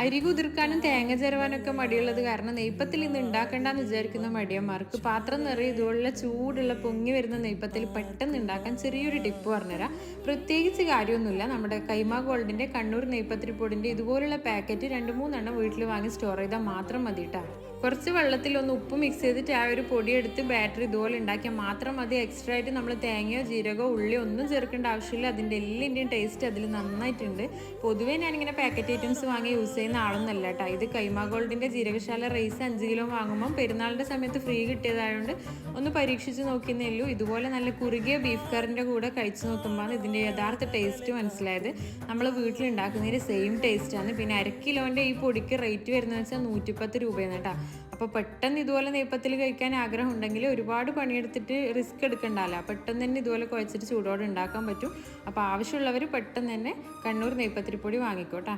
അരി കുതിർക്കാനും തേങ്ങ ചേരുവാനൊക്കെ മടിയുള്ളത് കാരണം നെയ്പ്പത്തിൽ ഇന്ന് ഉണ്ടാക്കണ്ടെന്ന് വിചാരിക്കുന്ന മടിയന്മാർക്ക് പാത്രം നിറയെ ഇതുപോലുള്ള ചൂടുള്ള പൊങ്ങി വരുന്ന നെയ്പ്പത്തിൽ പെട്ടെന്ന് ഉണ്ടാക്കാൻ ചെറിയൊരു ടിപ്പ് പറഞ്ഞുതരാം. പ്രത്യേകിച്ച് കാര്യമൊന്നുമില്ല. നമ്മുടെ കൈമ ഗോൾഡിന്റെ കണ്ണൂർ നെയ്പ്പത്തിരി പൊടിന്റെ ഇതുപോലുള്ള പാക്കറ്റ് രണ്ട് മൂന്നെണ്ണം വീട്ടിൽ വാങ്ങി സ്റ്റോർ ചെയ്താൽ മാത്രം മതി കേട്ടോ കുറച്ച് വെള്ളത്തിൽ ഒന്ന് ഉപ്പ് മിക്സ് ചെയ്തിട്ട് ആ ഒരു പൊടി എടുത്ത് ബാറ്ററി ഇതുപോലെ ഉണ്ടാക്കിയാൽ മാത്രം മതി. എക്സ്ട്രാ ആയിട്ട് നമ്മൾ തേങ്ങയോ ജീരകോ ഉള്ളിയോ ഒന്നും ചേർക്കേണ്ട ആവശ്യമില്ല. അതിന്റെ എല്ലിന്റെയും ടേസ്റ്റ് അതിൽ നന്നായിട്ടുണ്ട്. പൊതുവേ ഞാനിങ്ങനെ പാക്കറ്റ് ഐറ്റംസ് വാങ്ങി യൂസ് ചെയ്യുന്ന ആളൊന്നല്ല കേട്ടോ. ഇത് കൈമ ഗോൾഡിന്റെ ജീരകശാല റൈസ് അഞ്ച് കിലോ വാങ്ങുമ്പോൾ പെരുന്നാളിന്റെ സമയത്ത് ഫ്രീ കിട്ടിയതായതുകൊണ്ട് ഒന്ന് പരീക്ഷിച്ച് നോക്കിയെന്നേ ഉള്ളൂ. ഇതുപോലെ നല്ല കുറുകിയ ബീഫ് കറിന്റെ കൂടെ കഴിച്ചു നോക്കുമ്പോൾ ഇതിന്റെ യഥാർത്ഥ ടേസ്റ്റ് മനസ്സിലായത്. നമ്മൾ വീട്ടിലുണ്ടാക്കുന്നതിന് സെയിം ടേസ്റ്റാണ് പിന്നെ അര കിലോന്റെ ഈ പൊടിക്ക് റേറ്റ് വരുന്നത് വെച്ചാൽ നൂറ്റിപ്പത്ത് രൂപയാണ് കേട്ടോ. അപ്പോൾ പെട്ടെന്ന് ഇതുപോലെ നെയ്പ്പത്തിൽ കഴിക്കാൻ ആഗ്രഹം ഉണ്ടെങ്കിൽ ഒരുപാട് പണിയെടുത്തിട്ട് റിസ്ക് എടുക്കണ്ടല്ലോ. പെട്ടെന്ന് തന്നെ ഇതുപോലെ കുഴച്ചിട്ട് ചൂടോടെ ഉണ്ടാക്കാൻ പറ്റും. അപ്പോൾ ആവശ്യമുള്ളവർ പെട്ടെന്ന് തന്നെ കണ്ണൂർ നെയ്പ്പത്തിരിപ്പൊടി വാങ്ങിക്കോട്ടാ